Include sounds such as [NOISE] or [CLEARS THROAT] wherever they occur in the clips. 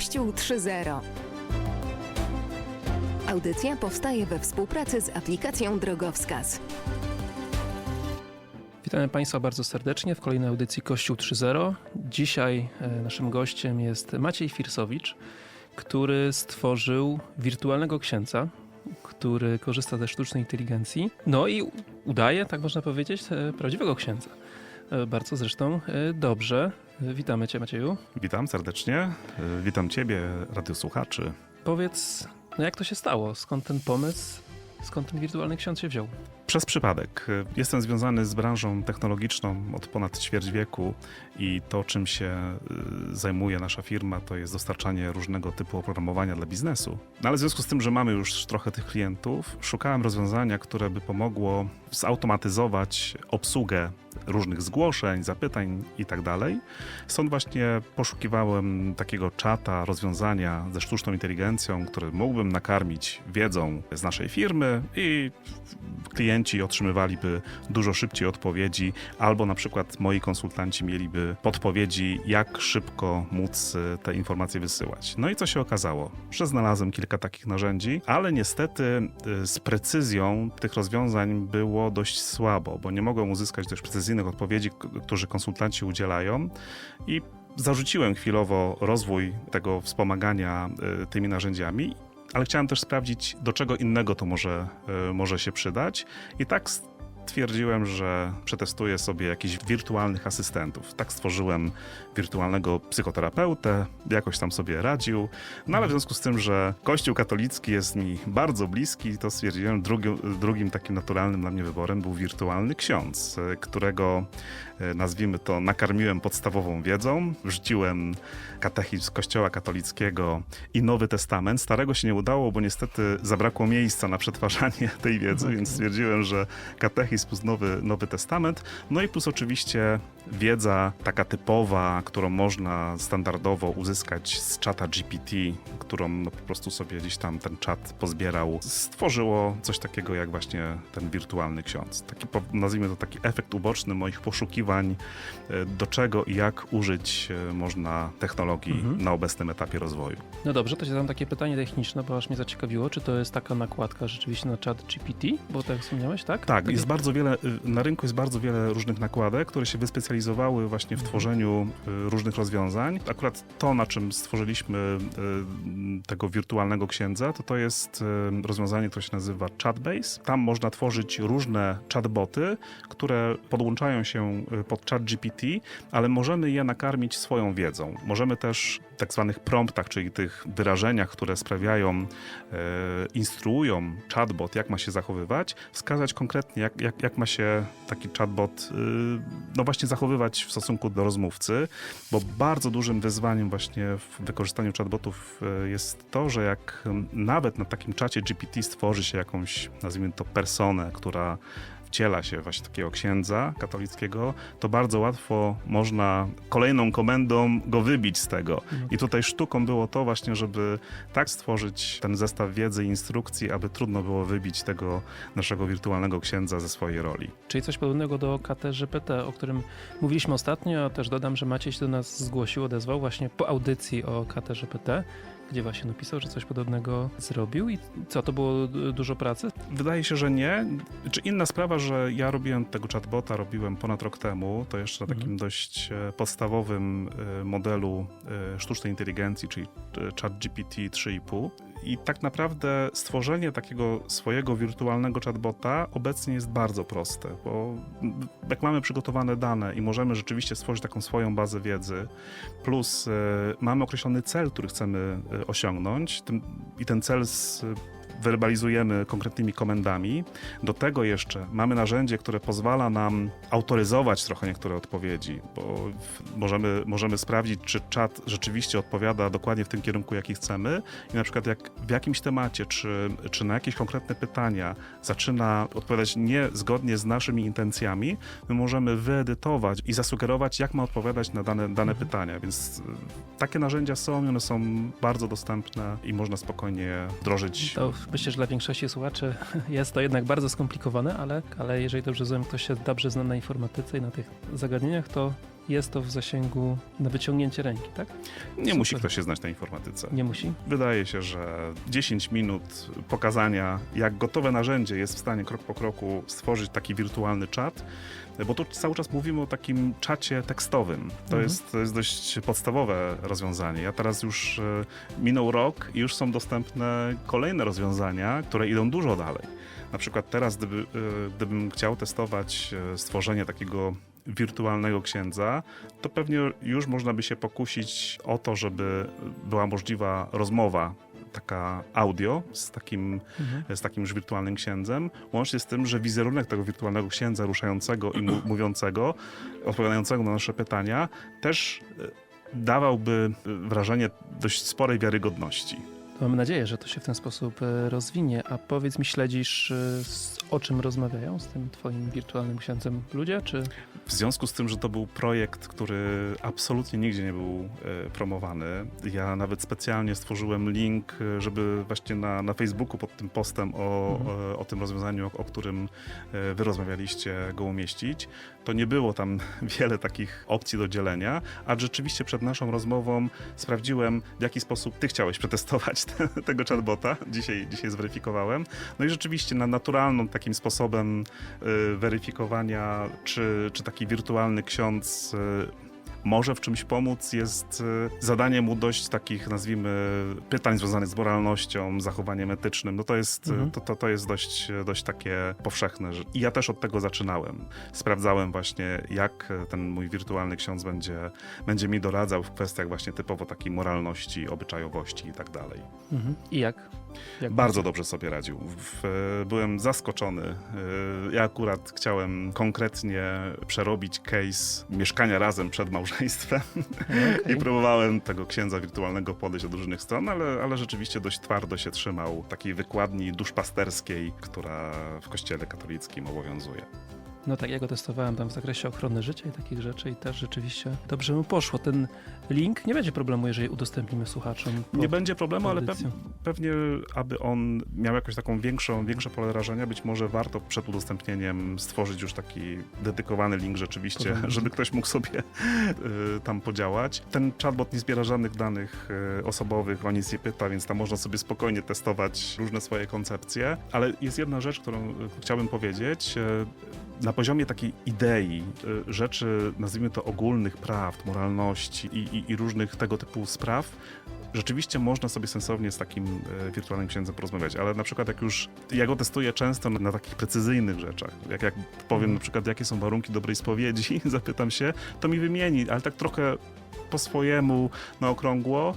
Kościół 3.0. Audycja powstaje we współpracy z aplikacją Drogowskaz. Witamy Państwa bardzo serdecznie w kolejnej audycji Kościół 3.0. Dzisiaj e, naszym gościem jest Maciej Firsowicz, który stworzył wirtualnego księdza, który korzysta ze sztucznej inteligencji. No i udaje, tak można powiedzieć, e, prawdziwego księdza. E, Bardzo zresztą dobrze. Witamy Cię, Macieju. Witam serdecznie. Witam Ciebie, radiosłuchaczy. Powiedz, no jak to się stało? Skąd ten pomysł? Skąd ten wirtualny ksiądz się wziął? Przez przypadek. Jestem związany z branżą technologiczną od ponad ćwierć wieku i to, czym się y, zajmuje nasza firma, to jest dostarczanie różnego typu oprogramowania dla biznesu. No ale w związku z tym, że mamy już trochę tych klientów, szukałem rozwiązania, które by pomogło zautomatyzować obsługę różnych zgłoszeń, zapytań i tak dalej. Stąd właśnie poszukiwałem takiego czata, rozwiązania ze sztuczną inteligencją, który mógłbym nakarmić wiedzą z naszej firmy i klienci otrzymywaliby dużo szybciej odpowiedzi, albo na przykład moi konsultanci mieliby podpowiedzi, jak szybko móc y, te informacje wysyłać. No i co się okazało? Że znalazłem kilka takich narzędzi, ale niestety y, z precyzją tych rozwiązań było dość słabo, bo nie mogłem uzyskać dość precyzyjnych odpowiedzi, którzy konsultanci udzielają i zarzuciłem chwilowo rozwój tego wspomagania y, tymi narzędziami ale chciałem też sprawdzić, do czego innego to może, y, może się przydać. I tak stwierdziłem, że przetestuję sobie jakichś wirtualnych asystentów. Tak stworzyłem wirtualnego psychoterapeutę, jakoś tam sobie radził. No ale w związku z tym, że Kościół katolicki jest mi bardzo bliski, to stwierdziłem, drugim, drugim takim naturalnym dla mnie wyborem był wirtualny ksiądz, y, którego nazwijmy to nakarmiłem podstawową wiedzą, wrzuciłem katechizm Kościoła katolickiego i Nowy Testament. Starego się nie udało, bo niestety zabrakło miejsca na przetwarzanie [LAUGHS] tej wiedzy, więc stwierdziłem, że katechizm plus Nowy, Nowy Testament. No i plus oczywiście wiedza taka typowa, którą można standardowo uzyskać z czata GPT, którą no po prostu sobie gdzieś tam ten czat pozbierał, stworzyło coś takiego jak właśnie ten wirtualny ksiądz. Taki, nazwijmy to taki efekt uboczny moich poszukiwań, e, do czego i jak użyć e, można technologii Mhm. na obecnym etapie rozwoju. No dobrze, to ci zadam takie pytanie techniczne, bo aż mnie zaciekawiło. Czy to jest taka nakładka rzeczywiście na chat GPT? Bo tak wspomniałeś, tak? Tak, jest bardzo wiele, y, na rynku jest bardzo wiele różnych nakładek, które się wyspecjalizowały właśnie w tworzeniu y, różnych rozwiązań. Akurat to, na czym stworzyliśmy y, tego wirtualnego księdza, to to jest y, rozwiązanie, które się nazywa Chatbase. Tam można tworzyć różne chatboty, które podłączają się pod chat GPT, ale możemy je nakarmić swoją wiedzą. Możemy też tak zwanych promptach, czyli tych wyrażeniach, które sprawiają, e, instruują chatbot, jak ma się zachowywać, wskazać konkretnie, jak, jak, jak ma się taki chatbot y, no właśnie zachowywać w stosunku do rozmówcy, bo bardzo dużym wyzwaniem właśnie w wykorzystaniu chatbotów y, jest to, że jak nawet na takim czacie GPT stworzy się jakąś, nazwijmy to, personę, która wciela się właśnie takiego księdza katolickiego, to bardzo łatwo można kolejną komendą go wybić z tego. I tutaj sztuką było to właśnie, żeby tak stworzyć ten zestaw wiedzy i instrukcji, aby trudno było wybić tego naszego wirtualnego księdza ze swojej roli. Czyli coś podobnego do KTGPT, o którym mówiliśmy ostatnio, też dodam, że Maciej się do nas zgłosił, odezwał właśnie po audycji o KTGPT, gdzie właśnie napisał, że coś podobnego zrobił i co, to było du- dużo pracy? Wydaje się, że nie. Czy inna sprawa, że ja robiłem tego chatbota, robiłem ponad rok temu, to jeszcze na takim dość e, podstawowym e, modelu e, sztucznej inteligencji, czyli e, ChatGPT 3,5. I tak naprawdę stworzenie takiego swojego wirtualnego chatbota obecnie jest bardzo proste, bo jak mamy przygotowane dane i możemy rzeczywiście stworzyć taką swoją bazę wiedzy, plus mamy określony cel, który chcemy osiągnąć. I ten cel z, werbalizujemy konkretnymi komendami. Do tego jeszcze mamy narzędzie, które pozwala nam autoryzować trochę niektóre odpowiedzi, bo możemy, możemy sprawdzić, czy czat rzeczywiście odpowiada dokładnie w tym kierunku, jaki chcemy. I na przykład jak w jakimś temacie, czy, czy na jakieś konkretne pytania zaczyna odpowiadać nie zgodnie z naszymi intencjami, my możemy wyedytować i zasugerować, jak ma odpowiadać na dane, dane pytania, więc y, takie narzędzia są one są bardzo dostępne i można spokojnie wdrożyć To myślę, że dla większości słuchaczy [LAUGHS] jest to jednak bardzo skomplikowane, ale, ale jeżeli dobrze rozumiem, ktoś się dobrze zna na informatyce i na tych zagadnieniach, to jest to w zasięgu na wyciągnięcie ręki, tak? Nie Super. musi ktoś się znać na informatyce. Nie musi? Wydaje się, że 10 minut pokazania, jak gotowe narzędzie jest w stanie krok po kroku stworzyć taki wirtualny czat, bo tu cały czas mówimy o takim czacie tekstowym. To, Mhm. jest, to jest dość podstawowe rozwiązanie. Ja teraz już e, minął rok i już są dostępne kolejne rozwiązania, które idą dużo dalej. Na przykład teraz, gdyby, e, gdybym chciał testować e, stworzenie takiego wirtualnego księdza, to pewnie już można by się pokusić o to, żeby była możliwa rozmowa taka audio z takim, Mhm. z takim już wirtualnym księdzem, łącznie z tym, że wizerunek tego wirtualnego księdza ruszającego i [CLEARS THROAT] mówiącego, odpowiadającego na nasze pytania, też e, dawałby e, wrażenie dość sporej wiarygodności. Mamy nadzieję, że to się w ten sposób e, rozwinie. A powiedz mi, śledzisz, e, o czym rozmawiają z tym twoim wirtualnym księdzem ludzie, czy... W związku z tym, że to był projekt, który absolutnie nigdzie nie był e, promowany, ja nawet specjalnie stworzyłem link, żeby właśnie na, na Facebooku pod tym postem o, Mhm. o, o tym rozwiązaniu, o, o którym wy rozmawialiście, go umieścić. To nie było tam [LAUGHS] wiele takich opcji do dzielenia, a rzeczywiście przed naszą rozmową sprawdziłem, w jaki sposób ty chciałeś przetestować te, [LAUGHS] tego chatbota. Dzisiaj, dzisiaj zweryfikowałem. No i rzeczywiście na naturalnym takim sposobem y, weryfikowania, czy, czy taki wirtualny ksiądz y, może w czymś pomóc, jest y, zadanie mu dość takich, nazwijmy, pytań związanych z moralnością, zachowaniem etycznym. No to jest, y, Mhm. to, to, to jest dość, dość takie powszechne. I ja też od tego zaczynałem. Sprawdzałem właśnie, jak ten mój wirtualny ksiądz będzie, będzie mi doradzał w kwestiach właśnie typowo takiej moralności, obyczajowości i tak dalej. Mhm. I jak? Jak Bardzo dobrze sobie radził. Byłem zaskoczony. Y, Ja akurat chciałem konkretnie przerobić case mieszkania razem przed małżeństwem [LAUGHS] Okej. i próbowałem tego księdza wirtualnego podejść od różnych stron, ale, ale rzeczywiście dość twardo się trzymał takiej wykładni duszpasterskiej, która w kościele katolickim obowiązuje. No tak, ja go testowałem tam w zakresie ochrony życia i takich rzeczy i też rzeczywiście dobrze mu poszło. Ten link nie będzie problemu, jeżeli udostępnimy słuchaczom. Nie będzie problemu, ale pe. Pewnie, aby on miał jakąś taką większą, większe pole rażenia, być może warto przed udostępnieniem stworzyć już taki dedykowany link rzeczywiście, Porządny [LAUGHS] żeby ktoś mógł sobie y, tam podziałać. Ten chatbot nie zbiera żadnych danych y, osobowych, o nic nie pyta, więc tam można sobie spokojnie testować różne swoje koncepcje. Ale jest jedna rzecz, którą y, chciałbym powiedzieć. Na poziomie takiej idei, rzeczy, nazwijmy to ogólnych prawd, moralności i, i, i różnych tego typu spraw, rzeczywiście można sobie sensownie z takim e, wirtualnym księdzem porozmawiać, ale na przykład jak już, ja go testuję często na, takich precyzyjnych rzeczach, jak, jak powiem Mhm. na przykład jakie są warunki dobrej spowiedzi, [LAUGHS] zapytam się, to mi wymieni, ale tak trochę po swojemu na okrągło,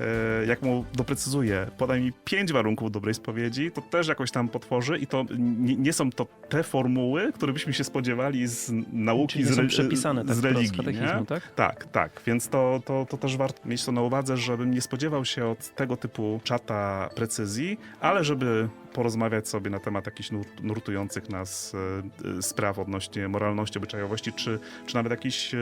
e, jak mu doprecyzuję, podaj mi pięć warunków dobrej spowiedzi, to też jakoś tam potworzy i to nie, są to te formuły, które byśmy się spodziewali z nauki, Czyli z, są przepisane tak z religii. nie? tak? Tak, tak, więc to, to, to też warto mieć to na uwadze, żebym nie spodziewał się od tego typu czata precyzji, ale żeby porozmawiać sobie na temat jakichś nur- nurtujących nas e, e, spraw odnośnie moralności, obyczajowości, czy, czy nawet jakichś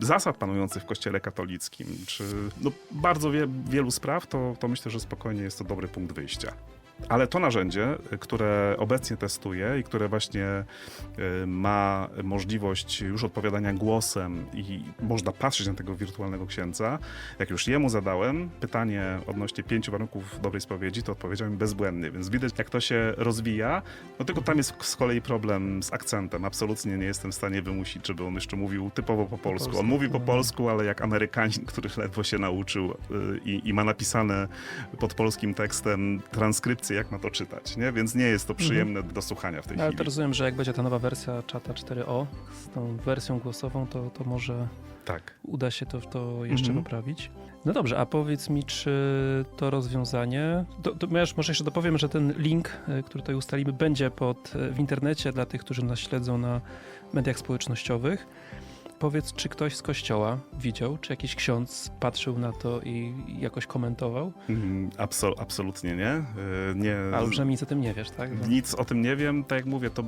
zasad panujących w kościele katolickim, czy no, bardzo wie, wielu spraw, to, to myślę, że spokojnie jest to dobry punkt wyjścia. Ale to narzędzie, które obecnie testuję i które właśnie y, ma możliwość już odpowiadania głosem i można patrzeć na tego wirtualnego księdza, jak już jemu zadałem pytanie odnośnie pięciu warunków dobrej spowiedzi, to odpowiedział mi bezbłędnie, więc widać jak to się rozwija. No tylko tam jest z kolei problem z akcentem. Absolutnie nie jestem w stanie wymusić, żeby on jeszcze mówił typowo po polsku. On mówi po no. polsku, ale jak Amerykanin, który ledwo się nauczył y, i, i ma napisane pod polskim tekstem transkrypcję, jak ma to czytać, nie? Więc nie jest to przyjemne do słuchania w tej No, ale chwili. to rozumiem, że jak będzie ta nowa wersja czata 4o z tą wersją głosową, to, to może Tak. uda się to, to jeszcze Mhm. poprawić. No dobrze, a powiedz mi, czy to rozwiązanie. Ja już może jeszcze dopowiem, że ten link, e, który tutaj ustalimy, będzie pod, e, w internecie dla tych, którzy nas śledzą na mediach społecznościowych. Powiedz, czy ktoś z kościoła widział, czy jakiś ksiądz patrzył na to i jakoś komentował? Mm, Absol, absolutnie nie. Y, nie Ale przynajmniej nic o tym nie wiesz, tak? Nic o tym nie wiem. Tak jak mówię, to y,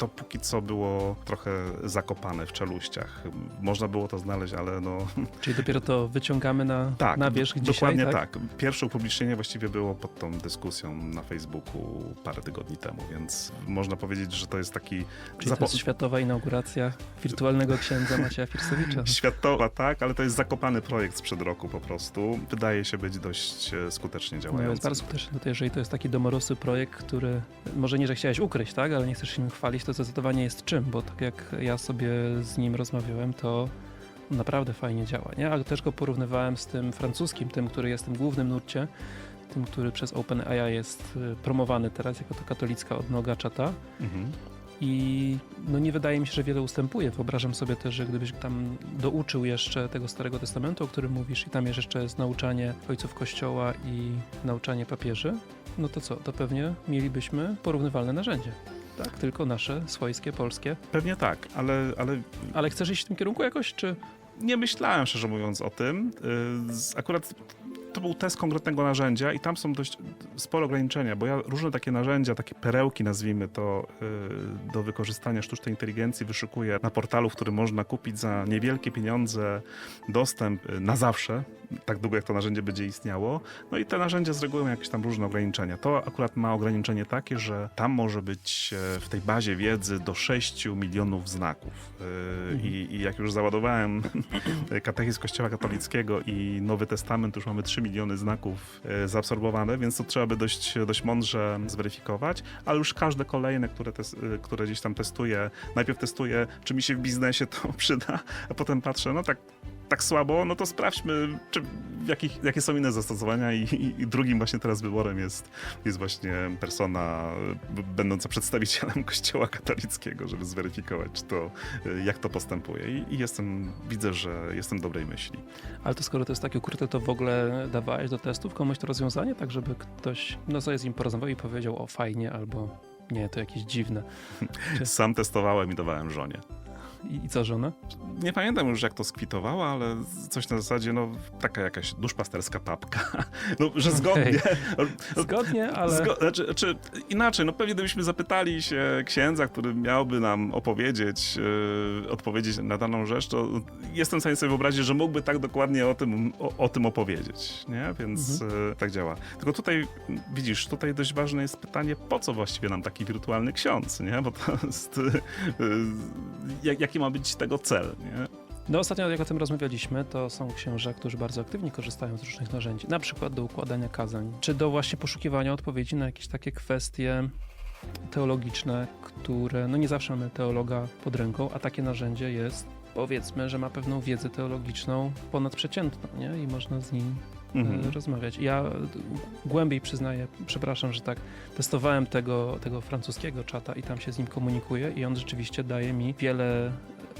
to póki co było trochę zakopane w czeluściach. Można było to znaleźć, ale no [LAUGHS] Czyli dopiero to wyciągamy na, tak, na wierzch dzisiaj, dokładnie tak? tak? Pierwsze upublicznienie właściwie było pod tą dyskusją na Facebooku parę tygodni temu, więc można powiedzieć, że to jest taki Czyli to jest światowa inauguracja wirtualnego księdza Macieja Firsowicza. [LAUGHS] światowa, tak, ale to jest zakopany projekt sprzed roku po prostu. Wydaje się być dość e, skutecznie No, działający. jest bardzo skuteczny. No jeżeli to jest taki domorosły projekt, który może nie, że chciałeś ukryć, tak, ale nie chcesz się nim chwalić, to zdecydowanie jest czym, bo tak jak ja sobie z nim rozmawiałem, to naprawdę fajnie działa, nie? Ale też go porównywałem z tym francuskim, tym, który jest w tym głównym nurcie, tym, który przez OpenAI jest y, promowany teraz jako ta katolicka odnoga czata. Mhm. I no nie wydaje mi się, że wiele ustępuje. Wyobrażam sobie też, że gdybyś tam douczył jeszcze tego Starego Testamentu, o którym mówisz, i tam jest jeszcze jest nauczanie ojców Kościoła i nauczanie papieży, no to co? To pewnie mielibyśmy porównywalne narzędzie. Tak, tylko nasze, swojskie, polskie. Pewnie tak, ale, ale Ale chcesz iść w tym kierunku jakoś, czy... nie myślałem szczerze mówiąc o tym. Y, Akurat to był test konkretnego narzędzia i tam są dość spore ograniczenia, bo ja różne takie narzędzia, takie perełki nazwijmy to, y, do wykorzystania sztucznej inteligencji wyszukuję na portalu, w którym można kupić za niewielkie pieniądze dostęp y, na zawsze, tak długo jak to narzędzie będzie istniało. No i te narzędzia z reguły mają jakieś tam różne ograniczenia. To akurat ma ograniczenie takie, że tam może być e, w tej bazie wiedzy do 6 milionów znaków. Y, Mhm. I, I jak już załadowałem [LAUGHS] katechizm Kościoła katolickiego i Nowy Testament, już mamy 3 miliony znaków e, zaabsorbowane, więc to trzeba by dość, dość mądrze zweryfikować, ale już każde kolejne, które, tes, e, które gdzieś tam testuję, najpierw testuję, czy mi się w biznesie to [LAUGHS] przyda, a potem patrzę, no tak tak słabo, no to sprawdźmy, czy, jakich, jakie są inne zastosowania i, i, i drugim właśnie teraz wyborem jest, jest właśnie persona będąca przedstawicielem [LAUGHS] kościoła katolickiego, żeby zweryfikować, czy to, y, jak to postępuje. I, I jestem, widzę, że jestem dobrej myśli. Ale to skoro to jest takie ukryte, to w ogóle dawałeś do testów komuś to rozwiązanie, tak żeby ktoś, no sobie z nim porozmawiał i powiedział, o fajnie, albo nie, to jakieś dziwne. [LAUGHS] Sam testowałem i dawałem żonie. I, i co, żona? Nie pamiętam już, jak to skwitowała, ale coś na zasadzie, no, taka jakaś duszpasterska papka. [LAUGHS] No, że zgodnie. Zgodnie, [LAUGHS] ale... Zgo- znaczy, znaczy, inaczej, no pewnie gdybyśmy zapytali się księdza, który miałby nam opowiedzieć, yy, odpowiedzieć na daną rzecz, to jestem w stanie sobie wyobrazić, że mógłby tak dokładnie o tym, o, o tym opowiedzieć, nie? Więc yy, tak działa. Tylko tutaj, widzisz, tutaj dość ważne jest pytanie, po co właściwie nam taki wirtualny ksiądz, nie? Bo to jest, yy, jak, jaki ma być tego cel, nie? No ostatnio jak o tym rozmawialiśmy, to są księża, którzy bardzo aktywnie korzystają z różnych narzędzi, na przykład do układania kazań, czy do właśnie poszukiwania odpowiedzi na jakieś takie kwestie teologiczne, które, no nie zawsze mamy teologa pod ręką, a takie narzędzie jest, powiedzmy, że ma pewną wiedzę teologiczną ponadprzeciętną, nie? I można z nim Mhm. e, rozmawiać. Ja e, głębiej przyznaję, przepraszam, że tak testowałem tego, tego francuskiego czata i tam się z nim komunikuję i on rzeczywiście daje mi wiele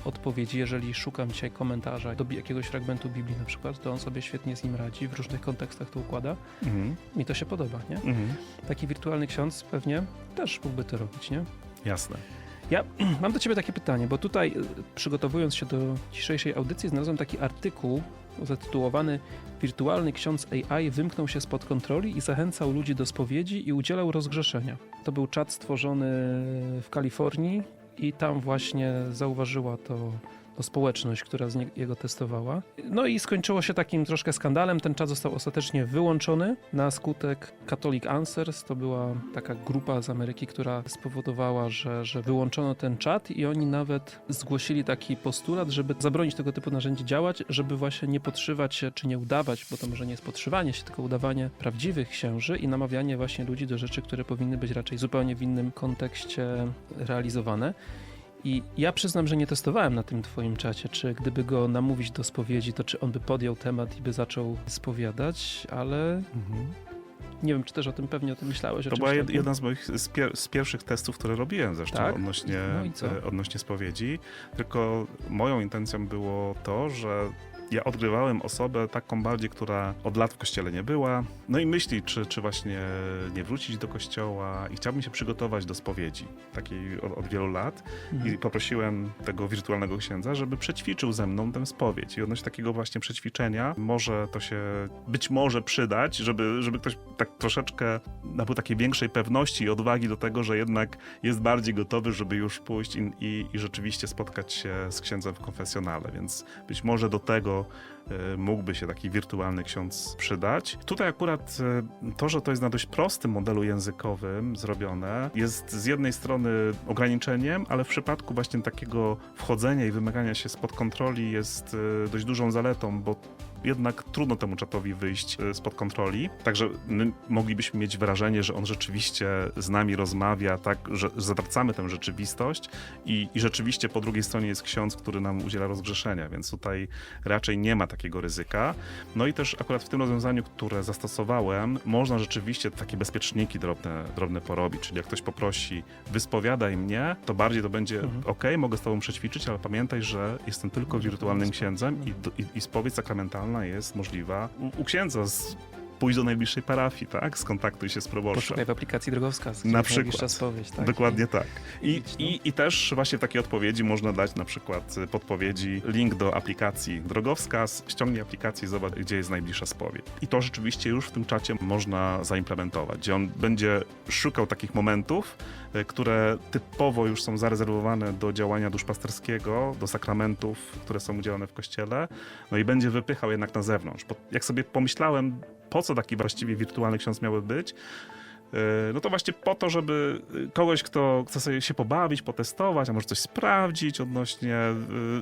odpowiedzi. Jeżeli szukam dzisiaj komentarza do jakiegoś fragmentu Biblii na przykład, to on sobie świetnie z nim radzi, w różnych kontekstach to układa. Mhm. Mi to się podoba, nie? Mhm. Taki wirtualny ksiądz pewnie też mógłby to robić, nie? Jasne. [CLEARS THROAT] Mam do ciebie takie pytanie, bo tutaj y, przygotowując się do dzisiejszej audycji znalazłem taki artykuł zatytułowany Wirtualny ksiądz AI wymknął się spod kontroli i zachęcał ludzi do spowiedzi i udzielał rozgrzeszenia. To był czat stworzony w Kalifornii i tam właśnie zauważyła to, społeczność, która z niego testowała. No i skończyło się takim troszkę skandalem. Ten czat został ostatecznie wyłączony na skutek Catholic Answers. To była taka grupa z Ameryki, która spowodowała, że, że wyłączono ten czat i oni nawet zgłosili taki postulat, żeby zabronić tego typu narzędzi działać, żeby właśnie nie podszywać się, czy nie udawać, bo to może nie jest podszywanie się, tylko udawanie prawdziwych księży i namawianie właśnie ludzi do rzeczy, które powinny być raczej zupełnie w innym kontekście realizowane. I ja przyznam, że nie testowałem na tym twoim czacie, czy gdyby go namówić do spowiedzi, to czy on by podjął temat i by zaczął spowiadać, ale Mhm. nie wiem, czy też o tym pewnie o tym myślałeś. To była jed- jedna z moich z, pier- z pierwszych testów, które robiłem zresztą Tak? odnośnie, No e, odnośnie spowiedzi. Tylko moją intencją było to, że ja odgrywałem osobę taką bardziej, która od lat w kościele nie była, no i myśli, czy, czy właśnie nie wrócić do kościoła. I chciałbym się przygotować do spowiedzi, takiej od, od wielu lat. I poprosiłem tego wirtualnego księdza, żeby przećwiczył ze mną tę spowiedź. I odnośnie takiego właśnie przećwiczenia może to się być może przydać, żeby, żeby ktoś tak troszeczkę nabył takiej większej pewności i odwagi do tego, że jednak jest bardziej gotowy, żeby już pójść i, i, i rzeczywiście spotkać się z księdzem w konfesjonale, więc być może do tego So mógłby się taki wirtualny ksiądz przydać. Tutaj akurat e, to, że to jest na dość prostym modelu językowym zrobione, jest z jednej strony ograniczeniem, ale w przypadku właśnie takiego wchodzenia i wymagania się spod kontroli jest e, dość dużą zaletą, bo jednak trudno temu czatowi wyjść e, spod kontroli. Także my moglibyśmy mieć wrażenie, że on rzeczywiście z nami rozmawia, tak, że zawracamy tę rzeczywistość i, i rzeczywiście po drugiej stronie jest ksiądz, który nam udziela rozgrzeszenia, więc tutaj raczej nie ma takiego ryzyka. No i też akurat w tym rozwiązaniu, które zastosowałem, można rzeczywiście takie bezpieczniki drobne, drobne porobić, czyli jak ktoś poprosi, wyspowiadaj mnie, to bardziej to będzie Mhm. ok, mogę z tobą przećwiczyć, ale pamiętaj, że jestem tylko wirtualnym księdzem i, i, i spowiedź sakramentalna jest możliwa u, u księdza. Z, pójdź do najbliższej parafii, tak? Skontaktuj się z proboszczem. Poszukaj w aplikacji drogowskaz. Na przykład. najbliższa spowiedź, tak? Dokładnie tak. I, no. i, I też właśnie w takiej odpowiedzi można dać na przykład y, podpowiedzi, link do aplikacji Drogowskaz, ściągnij aplikację i zobacz, gdzie jest najbliższa spowiedź. I to rzeczywiście już w tym czacie można zaimplementować, gdzie on będzie szukał takich momentów, które typowo już są zarezerwowane do działania duszpasterskiego, do sakramentów, które są udzielane w kościele, no i będzie wypychał jednak na zewnątrz. Bo jak sobie pomyślałem, po co taki właściwie wirtualny ksiądz miały być, Yy, No to właśnie po to, żeby y, kogoś, kto chce sobie się pobawić, potestować, a może coś sprawdzić odnośnie,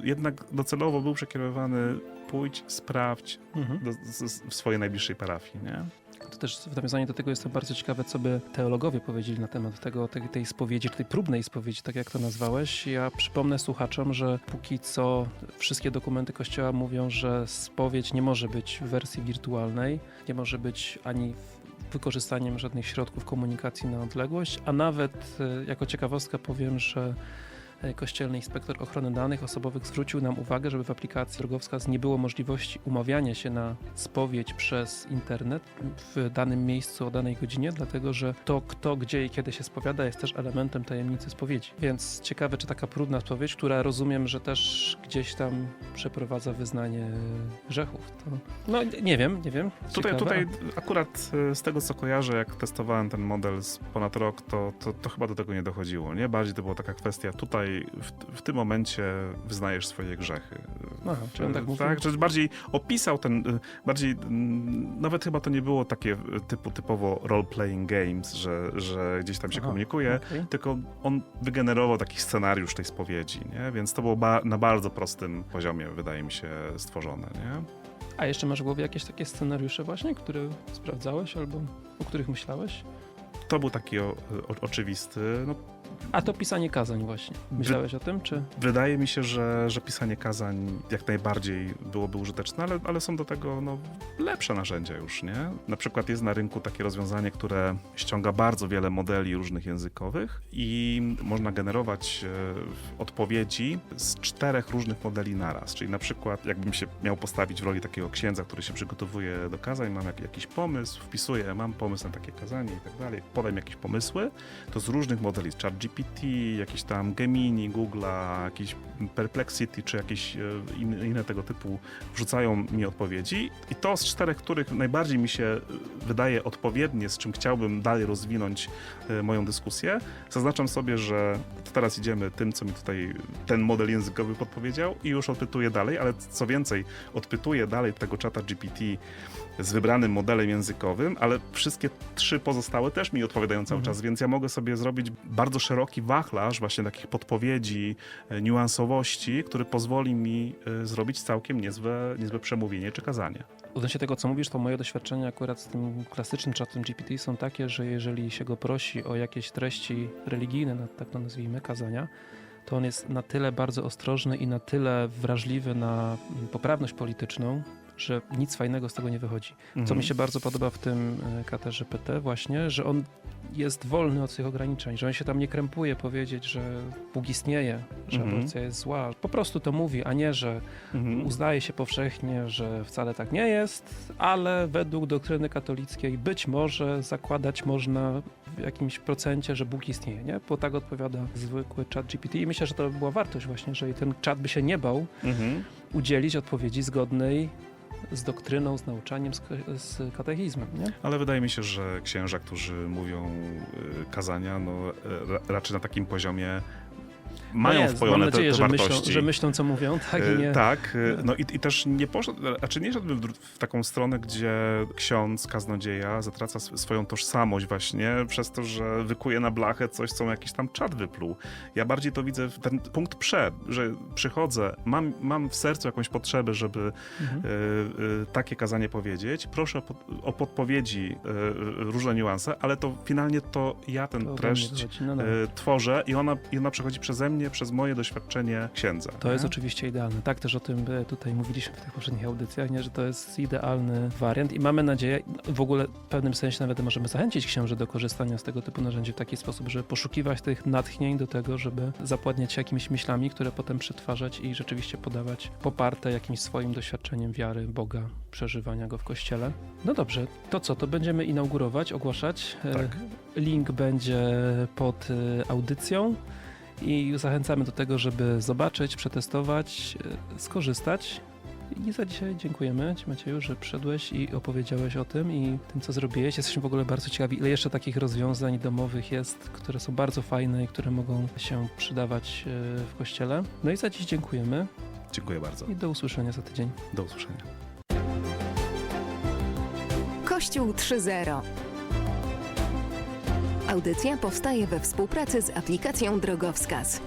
jednak docelowo był przekierowany pójdź, sprawdź Mhm. do, w swojej najbliższej parafii, nie? To też w nawiązaniu do tego jestem bardzo ciekawy, co by teologowie powiedzieli na temat tego, tej, tej spowiedzi, tej próbnej spowiedzi, tak jak to nazwałeś. Ja przypomnę słuchaczom, że póki co wszystkie dokumenty Kościoła mówią, że spowiedź nie może być w wersji wirtualnej, nie może być ani wykorzystaniem żadnych środków komunikacji na odległość, a nawet e, jako ciekawostka powiem, że Kościelny Inspektor Ochrony Danych Osobowych zwrócił nam uwagę, żeby w aplikacji Drogowskaz nie było możliwości umawiania się na spowiedź przez internet w danym miejscu o danej godzinie, dlatego że to, kto, gdzie i kiedy się spowiada, jest też elementem tajemnicy spowiedzi. Więc ciekawe, czy taka próbna spowiedź, która rozumiem, że też gdzieś tam przeprowadza wyznanie grzechów. To... No nie wiem, nie wiem. Tutaj, Ciekawe. tutaj akurat y, z tego, co kojarzę, jak testowałem ten model z ponad rok, to, to, to chyba do tego nie dochodziło, nie? Bardziej to była taka kwestia, tutaj w, w tym momencie wyznajesz swoje grzechy. Aha, czy on tak mówił? tak, że bardziej opisał ten, y, bardziej, nawet chyba to nie było takie y, typu, typowo role-playing games, że, że gdzieś tam się Aha, komunikuje, okej. tylko on wygenerował taki scenariusz tej spowiedzi, nie? Więc to było ba- na bardzo prostym poziomie, wydaje mi się, stworzone, nie? A jeszcze masz w głowie jakieś takie scenariusze właśnie, które sprawdzałeś albo o których myślałeś? To był taki o, o, oczywisty. No, A to pisanie kazań właśnie. Myślałeś o tym, czy? wydaje mi się, że, że pisanie kazań jak najbardziej byłoby użyteczne, ale, ale są do tego no, lepsze narzędzia już, nie? Na przykład jest na rynku takie rozwiązanie, które ściąga bardzo wiele modeli różnych językowych i można generować e, odpowiedzi z czterech różnych modeli naraz. Czyli na przykład jakbym się miał postawić w roli takiego księdza, który się przygotowuje do kazań, mam jak, jakiś pomysł, wpisuję, mam pomysł na takie kazanie i tak dalej, podam jakieś pomysły, to z różnych modeli, z ChatGPT, jakiś tam Gemini, Google'a, jakiś Perplexity, czy jakieś e, inne, tego typu wrzucają mi odpowiedzi. I to z czterech, których najbardziej mi się e, wydaje odpowiednie, z czym chciałbym dalej rozwinąć e, moją dyskusję, zaznaczam sobie, że teraz idziemy tym, co mi tutaj ten model językowy podpowiedział i już odpytuję dalej, ale co więcej, odpytuję dalej tego czata GPT z wybranym modelem językowym, ale wszystkie trzy pozostałe też mi odpowiadają cały Mhm. czas, więc ja mogę sobie zrobić bardzo szeroki wachlarz właśnie takich podpowiedzi, e, niuansowości, który pozwoli mi e, zrobić całkiem niezłe, niezłe przemówienie czy kazanie. Odnośnie tego, co mówisz, to moje doświadczenia akurat z tym klasycznym czatem GPT są takie, że jeżeli się go prosi o jakieś treści religijne, tak to nazwijmy, kazania, to on jest na tyle bardzo ostrożny i na tyle wrażliwy na mm, poprawność polityczną, że nic fajnego z tego nie wychodzi. Co Mhm. mi się bardzo podoba w tym e, katerze PT właśnie, że on jest wolny od tych ograniczeń, że on się tam nie krępuje powiedzieć, że Bóg istnieje, że Mhm. aborcja jest zła. Po prostu to mówi, a nie, że Mhm. uznaje się powszechnie, że wcale tak nie jest, ale według doktryny katolickiej być może zakładać można w jakimś procencie, że Bóg istnieje, nie? Bo tak odpowiada zwykły chat GPT i myślę, że to by była wartość właśnie, że ten czat by się nie bał Mhm. udzielić odpowiedzi zgodnej z doktryną, z nauczaniem, z, z katechizmem, nie? Ale wydaje mi się, że księża, którzy mówią y, kazania, no, ra- raczej na takim poziomie mają no jest, wpojone mam nadzieję, te, te że wartości. myślą, że myślą, co mówią, [LAUGHS] tak i E, nie... Tak, e, no i, i też nie poszedł, raczej nie szedłbym w w taką stronę, gdzie ksiądz, kaznodzieja zatraca sw- swoją tożsamość właśnie przez to, że wykuje na blachę coś, co jakiś tam czat wypluł. Ja bardziej to widzę w ten punkt przed, że przychodzę, mam, mam w sercu jakąś potrzebę, żeby Mhm. e, e, takie kazanie powiedzieć. Proszę o, pod, o podpowiedzi e, różne niuanse, ale to finalnie to ja tę To treść no, tworzę i ona, i ona przechodzi przeze mnie, przez moje doświadczenie księdza. To jest nie? oczywiście idealne. Tak też o tym e, tutaj mówiliśmy w tych poprzednich audycjach, nie? że to jest idealny wariant i mamy nadzieję, w ogóle w pewnym sensie nawet możemy zachęcić księży do korzystania z tego typu narzędzi w taki sposób, żeby poszukiwać tych natchnień do tego, żeby zapładniać się jakimiś myślami, które potem przetwarzać i rzeczywiście podawać poparte jakimś swoim doświadczeniem wiary Boga, przeżywania Go w Kościele. No dobrze, to co, to będziemy inaugurować, ogłaszać. E, Tak. Link będzie pod e, audycją i zachęcamy do tego, żeby zobaczyć, przetestować, e, skorzystać. I za dzisiaj dziękujemy Ci Macieju, że przyszedłeś i opowiedziałeś o tym i tym, co zrobiłeś. Jesteśmy w ogóle bardzo ciekawi, ile jeszcze takich rozwiązań domowych jest, które są bardzo fajne i które mogą się przydawać e, w Kościele. No i za dziś dziękujemy Dziękuję bardzo. i do usłyszenia za tydzień. Do usłyszenia. Kościół 3.0 Audycja powstaje we współpracy z aplikacją Drogowskaz.